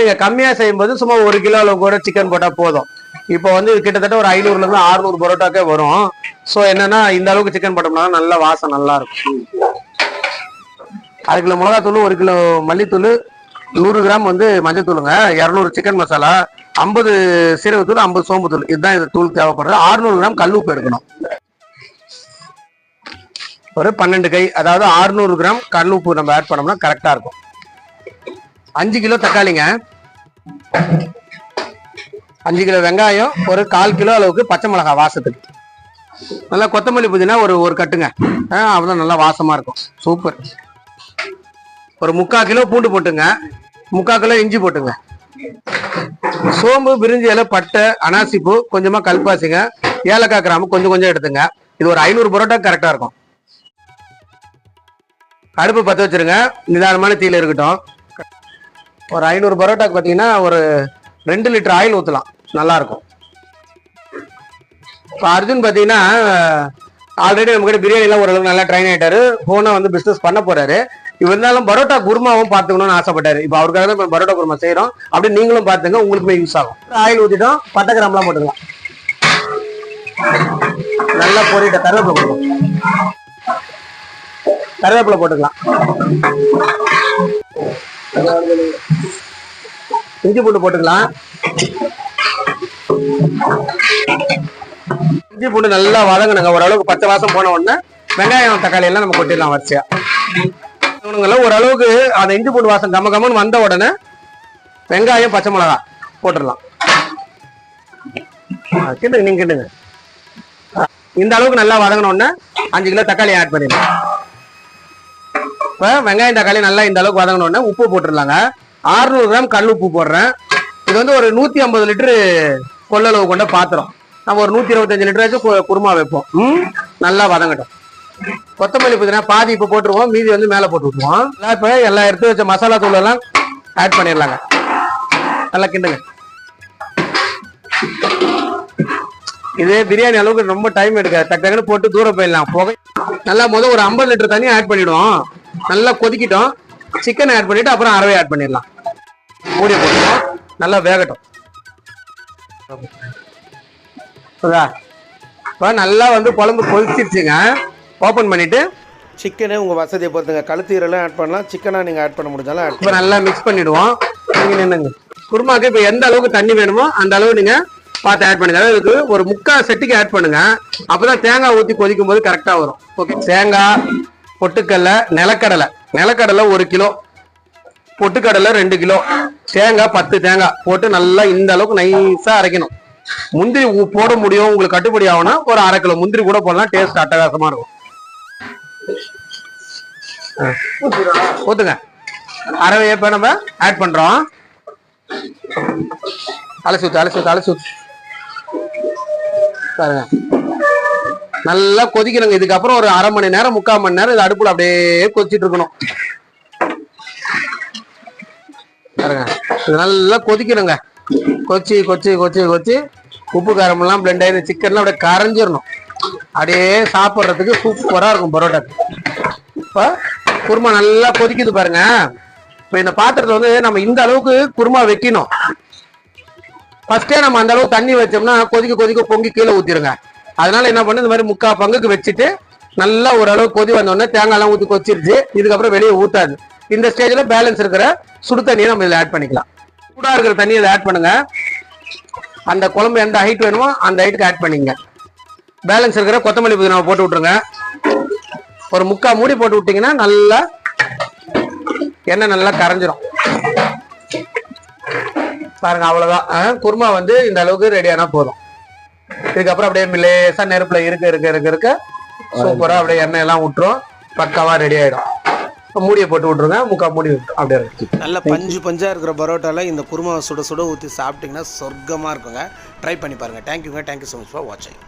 நீங்க கம்மியா செய்யும்போது சும்மா ஒரு கிலோ அளவு கூட சிக்கன் போட்டா போதும். இப்போ வந்து கிட்டத்தட்ட ஒரு ஐநூறுல இருந்து அறுநூறு பரோட்டாக்கே வரும். ஸோ என்னன்னா இந்த அளவுக்கு சிக்கன் போட்டோம்னா நல்ல வாசம் நல்லா இருக்கும். அரை கிலோ மிளகாத்தூள் ஒரு கிலோ மல்லித்தூள் நூறு கிராம் வந்து மஞ்சத்தூளுங்க. இரநூறு சிக்கன் மசாலா ஐம்பது சீரகத்தூள் ஐம்பது சோம்புத்தூள். இதுதான் இது தூள் தேவைப்படுறது. 600 கிராம் கல் உப்பு எடுக்கணும். ஒரு பன்னெண்டு கை அதாவது 600 கிராம் கல் உப்பு நம்ம ஆட் பண்ணோம்னா கரெக்டா இருக்கும். அஞ்சு கிலோ தக்காளிங்க. அஞ்சு கிலோ வெங்காயம் ஒரு கால் கிலோ அளவுக்கு பச்சை மிளகாய் வாசத்துக்கு. நல்லா கொத்தமல்லி புதினா ஒரு ஒரு கட்டுங்க. ஆ, நல்லா வாசமாக இருக்கும். சூப்பர். ஒரு முக்கால் கிலோ பூண்டு போட்டுங்க. முக்கால் கிலோ இஞ்சி போட்டுங்க. சோம்பு பிரிஞ்சி இலை பட்டை அனாசிப்பூ கொஞ்சமாக கல்பாசிங்க ஏலக்காய் கிராம்பு கொஞ்சம் கொஞ்சம் எடுத்துங்க. இது ஒரு ஐநூறு பரோட்டா கரெக்டாக இருக்கும். அடுப்பு பற்ற வச்சிருங்க. நிதானமான தீயில இருக்கட்டும். ஒரு ஐநூறு பரோட்டாக்கு பார்த்தீங்கன்னா ஒரு ரெண்டு லிட்டர் ஆயில் ஊற்றலாம் நல்லாயிருக்கும் இப்போ அர்ஜுன் பார்த்தீங்கன்னா ஆல்ரெடி நம்மக்கிட்ட பிரியாணிலாம் ஓரளவுக்கு நல்லா ட்ரைன் ஆகிட்டார் ஃபோனாக வந்து பிஸ்னஸ் பண்ண போகிறாரு இவ இருந்தாலும் பரோட்டா குருமாவும் பார்த்துக்கணும்னு ஆசைப்பட்டாரு. இப்போ அவருக்காக தான் இப்போ பரோட்டா குருமா செய்கிறோம் அப்படி நீங்களும் பார்த்துங்க உங்களுக்குமே யூஸ் ஆகும். ஆயில் ஊற்றிட்டோம் பட்டை கிராம்லாம் போட்டுக்கலாம். நல்லா பொரிட்ட கருவேப்பிலை போட்டுக்கலாம். கருவேப்பிலை போட்டுக்கலாம். இஞ்சி பூண்டு போட்டுக்கலாம். இஞ்சி பூண்டு நல்லா வதங்கணுங்க. ஓரளவுக்கு பச்சை வாசம் போன உடனே வெங்காயம் தக்காளி எல்லாம் நம்ம கொட்டிடலாம் வரிசையா. ஓரளவுக்கு அந்த இஞ்சி பூண்டு வாசம் கம கமன்னு வந்த உடனே வெங்காயம் பச்சை மிளகா போட்டுடலாம். ஆ, கிண்டுங்க நீங்க கிண்டுங்க. இந்த அளவுக்கு நல்லா வதங்கின உடனே அஞ்சு கிலோ தக்காளி ஆட் பண்ணிடலாம். இப்போ வெங்காயம் தக்காளி நல்லா இந்த அளவுக்கு வதங்கின உப்பு போட்டுடலாங்க 600 கிராம் கல் உப்பு போடுறேன். இது வந்து ஒரு நூத்தி ஐம்பது லிட்டரு கொள்ளளவு கொண்ட பாத்திரம். நம்ம ஒரு நூத்தி இருபத்தஞ்சு லிட்டராச்சும் குருமா வைப்போம். ம்? நல்லா வதங்கட்டும். கொத்தமல்லி புதினா பாதி இப்போ போட்டுருவோம். மீதி வந்து மேலே போட்டு விட்டுருவோம். இப்போ எல்லா எடுத்து வச்ச மசாலா தூள் எல்லாம் ஆட் பண்ணிடலாங்க. நல்லா கிண்டுங்க. இதே பிரியாணி அளவுக்கு ரொம்ப டைம் எடுக்க டக்கு டக்குன்னு போட்டு தூரம் போயிடலாம். புகை. நல்லா முதல் ஒரு ஐம்பது லிட்டர் தண்ணி ஆட் பண்ணிடுவோம். நல்லா கொதிக்கிட்டோம். சிக்கன் ஆட் பண்ணிட்டு அப்புறம் அரவை ஆட் பண்ணிடலாம். மூடி போட்டுருவோம் நல்லா வேகட்டும்? இப்போ நல்லா வந்து குழம்பு கொதிச்சிருச்சுங்க. ஓப்பன் பண்ணிட்டு சிக்கனு உங்கள் வசதியை பொறுத்துங்க. கழுத்தீரெல்லாம் ஆட் பண்ணலாம். சிக்கனாக நீங்கள் ஆட் பண்ண முடிஞ்சாலும் ஆட் இப்போ நல்லா மிக்ஸ் பண்ணிடுவோம். நீங்க நின்னுங்க. குருமாக்கு இப்போ எந்த அளவுக்கு தண்ணி வேணுமோ அந்த அளவு நீங்க பார்த்து ஆட் பண்ணுங்க. அதாவது ஒரு முக்கால் செட்டுக்கு ஆட் பண்ணுங்க. அப்பதான் தேங்காய் ஊற்றி கொதிக்கும் போது கரெக்டா வரும். ஓகே தேங்காய் பொட்டுக்கடலை நிலக்கடலை. நிலக்கடலை ஒரு கிலோ. பொட்டுக்கடலை ரெண்டு கிலோ. தேங்காய் பத்து தேங்காய். போட்டு நல்லா இந்த அளவுக்கு நைஸா அரைக்கணும். முந்திரி போட முடியும். உங்களுக்கு கட்டுப்படி ஆகும்னா ஒரு அரை கிலோ. முந்திரி கூட போடலாம். டேஸ்ட் அட்டகாசமா இருக்கும். ஆ. ஊத்துங்க. அரவை இப்ப நம்ம ஆட் பண்றோம். அலசி ஊத்து அலசி ஊத்து அலசி பாருங்க. நல்லா கொதிக்கணுங்க. இதுக்கப்புறம் ஒரு அரை மணி நேரம் முக்கால் மணி நேரம் இது அடுப்புல அப்படியே கொதிச்சிட்டு இருக்கணும். பாருங்க. இது நல்லா கொதிக்கணுங்க. கொச்சி கொச்சி கொச்சி கொச்சி உப்பு காரமெல்லாம் பிளெண்ட் ஆகி சிக்கன்லாம் அப்படியே கரைஞ்சிடணும். அப்படியே சாப்பிட்றதுக்கு சூப்பராக இருக்கும் பரோட்டாக்கு இப்போ குருமா நல்லா கொதிக்குது பாருங்க. இப்போ இந்த பாத்திரத்தில் வந்து நம்ம இந்த அளவுக்கு குருமா வைக்கணும். ஃபர்ஸ்டே நம்ம அந்த அளவுக்கு தண்ணி வச்சோம்னா கொதிக்க கொதிக்க பொங்கி கீழே ஊற்றிடுங்க அதனால என்ன பண்ணு இந்த மாதிரி முக்கா பங்குக்கு வச்சுட்டு நல்லா ஓரளவு கொதி வந்தோடனே தேங்காயெல்லாம் தேங்காய்லாம் ஊற்றி கொச்சிருச்சு. இதுக்கப்புறம் வெளியே ஊத்தாது. இந்த ஸ்டேஜில் பேலன்ஸ் இருக்கிற சுடு தண்ணியை நம்ம இதில் ஆட் பண்ணிக்கலாம். சுடாக இருக்கிற தண்ணியை இதில் ஆட் பண்ணுங்க. அந்த குழம்பு எந்த ஹைட் வேணுமோ அந்த ஹைட்டுக்கு ஆட் பண்ணிங்க. பேலன்ஸ் இருக்கிற கொத்தமல்லி புதினாவை போட்டு விட்ருங்க ஒரு முக்கா மூடி போட்டு விட்டிங்கன்னா நல்லா எண்ணெய் நல்லா கரைஞ்சிரும். பாருங்க அவ்வளோதான் ஆ, குருமா வந்து இந்த அளவுக்கு ரெடி போதும். இதுக்கப்புறம் அப்படியே லேசா நெருப்புல இருக்க இருக்க இருக்க இருக்க. சூப்பரா அப்படியே எண்ணெய் எல்லாம் விட்டுரும் பக்காவா ரெடி ஆயிடும். இப்ப மூடியை போட்டு விட்டுருங்க. முக்கா மூடி விட்டு அப்படியே இருக்கு. நல்ல பஞ்சு பஞ்சாக இருக்கிற பரோட்டால இந்த குருமாவை சுட சுட ஊற்றி சாப்பிட்டிங்கன்னா சொர்க்கமாக இருக்குங்க. ட்ரை பண்ணி பாருங்கள் தேங்க்யூங்க தேங்க்யூ ஸோ மச் ஃபார் வாட்சிங்